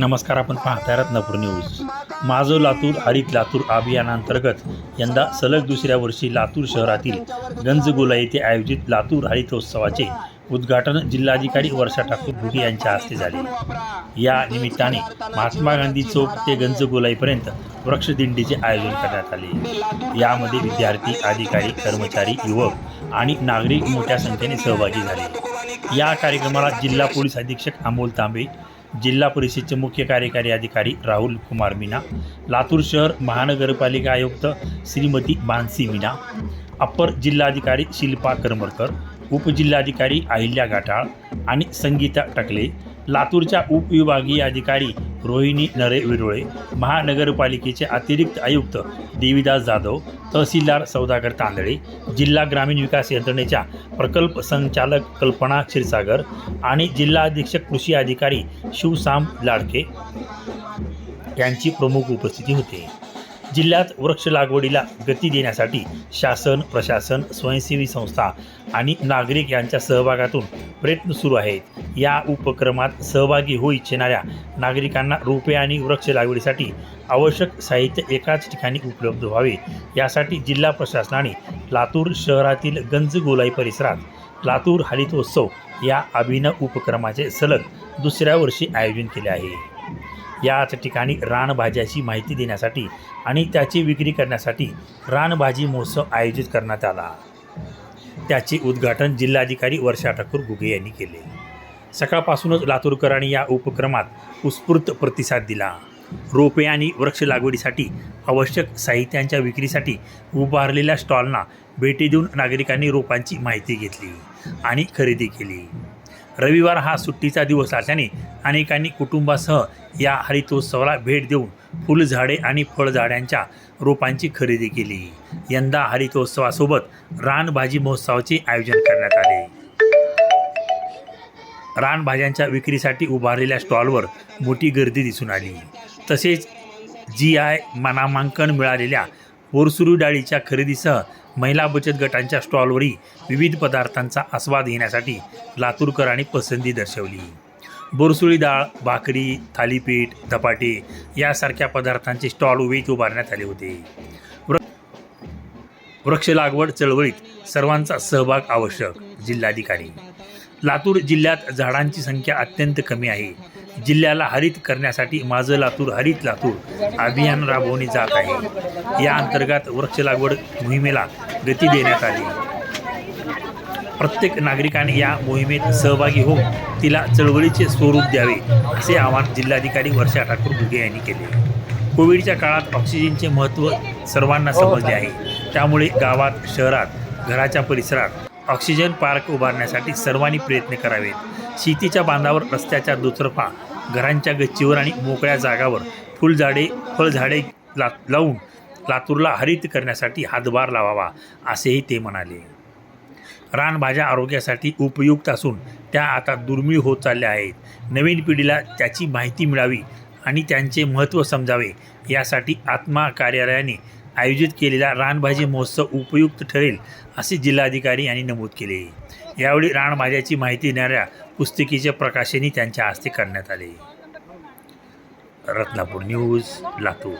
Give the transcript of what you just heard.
नमस्कार आपण पाहताय रत्नापूर न्यूज. माझं लातूर हरित लातूर अभियानांतर्गत यंदा सलग दुसऱ्या वर्षी लातूर शहरातील गंजगोला येथे आयोजित लातूर हरितोत्सवाचे उद्घाटन जिल्हाधिकारी वर्षा ठाकूर भुगे यांच्या हस्ते झाले. या निमित्ताने महात्मा गांधी चौक ते गंजगोलाईपर्यंत वृक्षदिंडीचे आयोजन करण्यात आले. यामध्ये विद्यार्थी अधिकारी कर्मचारी युवक आणि नागरिक मोठ्या संख्येने सहभागी झाले. या कार्यक्रमाला जिल्हा पोलीस अधीक्षक अमोल तांबे जिल्हा परिषदेचे मुख्य कार्यकारी अधिकारी राहुल कुमार मीना लातूर शहर महानगरपालिका आयुक्त श्रीमती मानसी मीना अप्पर जिल्हाधिकारी शिल्पा करमरकर उपजिल्हाधिकारी अहिल्या गाठाळ आणि संगीता टकले लातूरच्या उपविभागीय अधिकारी रोहिणी नरे विरोळे महानगरपालिकेचे अतिरिक्त आयुक्त देवीदास जाधव तहसीलदार सौदागर तांदळे जिल्हा ग्रामीण विकास यंत्रणेच्या प्रकल्प संचालक कल्पना क्षीरसागर आणि जिल्हा अधीक्षक कृषी अधिकारी शिवसाम लाडके यांची प्रमुख उपस्थिती होती. जिल्ह्यात वृक्ष लागवडीला गती देण्यासाठी शासन प्रशासन स्वयंसेवी संस्था आणि नागरिक यांच्या सहभागातून प्रयत्न सुरू आहेत. या उपक्रमात सहभागी होऊ इच्छिणाऱ्या नागरिकांना रोपे आणि वृक्ष लागवडीसाठी आवश्यक साहित्य एकाच ठिकाणी उपलब्ध व्हावे. यासाठी जिल्हा प्रशासनाने लातूर शहरातील गंजगोलाई परिसरात लातूर हरितोत्सव या अभिनव उपक्रमाचे सलग दुसऱ्या वर्षी आयोजन केले आहे. याच ठिकाणी रानभाज्याची माहिती देण्यासाठी आणि त्याची विक्री करण्यासाठी रानभाजी महोत्सव आयोजित करण्यात आला. त्याचे उद्घाटन जिल्हाधिकारी वर्षा ठाकूर गुगे यांनी केले. सकाळपासूनच लातूरकरांनी या उपक्रमात उत्स्फूर्त प्रतिसाद दिला. रोपे आणि वृक्ष लागवडीसाठी आवश्यक साहित्यांच्या विक्रीसाठी उभारलेल्या स्टॉलना भेटी देऊन नागरिकांनी रोपांची माहिती घेतली आणि खरेदी केली. रविवार हा सुट्टीचा दिवस असल्याने अनेकांनी कुटुंबासह या हरितोत्सवाला भेट देऊन फुलझाडे आणि फळझाडांच्या रोपांची खरेदी केली. यंदा हरितोत्सवासोबत रानभाजी महोत्सवाचे आयोजन करण्यात आले. रानभाज्यांच्या विक्रीसाठी उभारलेल्या स्टॉलवर मोठी गर्दी दिसून आली. तसेच जी आय नामांकन मिळालेल्या बोरसुरू डाळीच्या खरेदीसह महिला बचत गटांच्या स्टॉलवरही विविध पदार्थांचा आस्वाद घेण्यासाठी लातूरकरांनी पसंती दर्शवली. बोरसुळी डाळ भाकरी थालीपीठ धपाटे यासारख्या पदार्थांचे स्टॉल उभेत उभारण्यात आले होते. वृक्ष लागवड चळवळीत सर्वांचा सहभाग आवश्यक जिल्हाधिकारी लातूर जिल्ह्यात झाडांची संख्या अत्यंत कमी आहे. जिल्ह्याला हरित करण्यासाठी माझं लातूर हरित लातूर अभियान राबवणे जात आहे. या अंतर्गत वृक्ष लागवड मोहिमेला गती देण्यात आली. प्रत्येक नागरिकाने या मोहिमेत सहभागी होऊन तिला चळवळीचे स्वरूप द्यावे असे आवाहन जिल्हाधिकारी वर्षा ठाकूर घुगे यांनी केले. कोविडच्या काळात ऑक्सिजनचे महत्त्व सर्वांना समजले आहे. त्यामुळे गावात शहरात घराच्या परिसरात ऑक्सिजन पार्क उभारण्यासाठी सर्वांनी प्रयत्न करावेत. शेतीच्या बांधावर रस्त्याच्या दुतर्फा घरांच्या गच्चीवर आणि मोकळ्या जागावर फुलझाडे फळझाडे ला लावून लातूरला हरित करण्यासाठी हातभार लावावा असेही ते म्हणाले. रानभाज्या आरोग्यासाठी उपयुक्त असून त्या आता दुर्मिळ होत चालल्या आहेत. नवीन पिढीला त्याची माहिती मिळावी आणि त्यांचे महत्त्व समजावे यासाठी आत्मा कार्यालयाने आयोजित केलेला रानभाजी महोत्सव उपयुक्त ठरेल असे जिल्हाधिकारी यांनी नमूद केले. यावेळी रानभाज्याची माहिती देणाऱ्या पुस्तिकेचे प्रकाशनही त्यांच्या हस्ते करण्यात आले. रत्नापूर न्यूज लातूर.